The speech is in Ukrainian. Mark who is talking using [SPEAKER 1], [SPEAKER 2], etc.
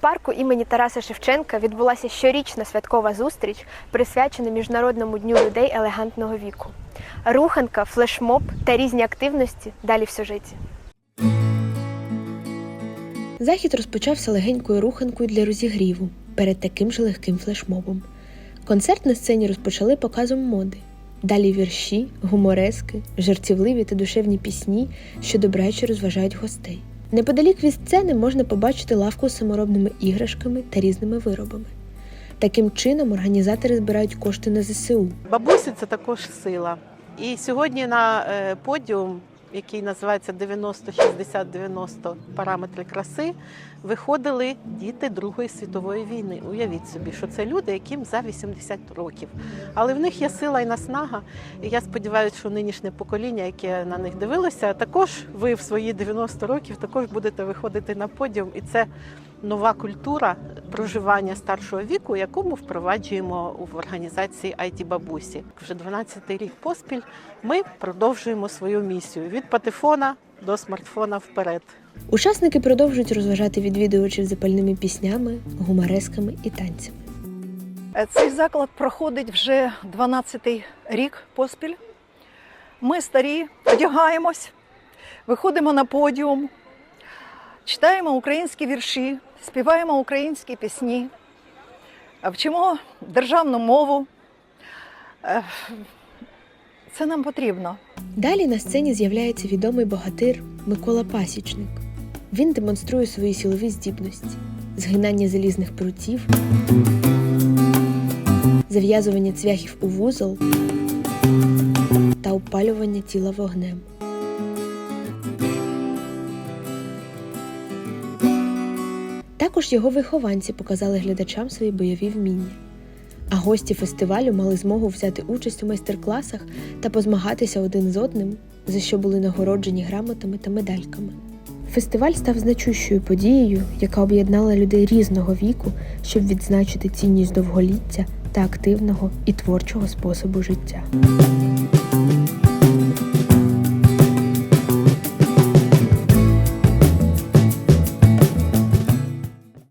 [SPEAKER 1] парку імені Тараса Шевченка відбулася щорічна святкова зустріч, присвячена Міжнародному дню людей елегантного віку. Руханка, флешмоб та різні активності далі в сюжеті.
[SPEAKER 2] Захід розпочався легенькою руханкою для розігріву перед таким же легким флешмобом. Концерт на сцені розпочали показом моди. Далі вірші, гуморески, жартівливі та душевні пісні, що добряче розважають гостей. Неподалік від сцени можна побачити лавку з саморобними іграшками та різними виробами. Таким чином організатори збирають кошти на ЗСУ.
[SPEAKER 3] Бабусі це також сила. І сьогодні на е, подіум, який називається 90-60-90 параметри краси, виходили діти Другої світової війни. Уявіть собі, що це люди, яким за 80 років. Але в них є сила і наснага. І я сподіваюся, що нинішнє покоління, яке на них дивилося, також ви в свої 90 років також будете виходити на подіум. І це нова культура проживання старшого віку, яку ми впроваджуємо в організації IT бабусі. Вже 12-й рік поспіль ми продовжуємо свою місію від патефона до смартфона вперед.
[SPEAKER 2] Учасники продовжують розважати відвідувачів запальними піснями, гуморесками і танцями.
[SPEAKER 4] Е, Цей заклад проходить вже 12-й рік поспіль. Ми старі, одягаємось, виходимо на подіум, читаємо українські вірші, співаємо українські пісні, вчимо державну мову. Е, Це нам потрібно.
[SPEAKER 2] Далі на сцені з'являється відомий богатир Микола Пасічник. Він демонструє свої силові здібності: згинання залізних прутів, зав'язування цвяхів у вузол та опалювання тіла вогнем. Також його вихованці показали глядачам свої бойові вміння. А гості фестивалю мали змогу взяти участь у майстер-класах та позмагатися один з одним, за що були нагороджені грамотами та медальками. Фестиваль став значущою подією, яка об'єднала людей різного віку, щоб відзначити цінність довголіття та активного і творчого способу життя.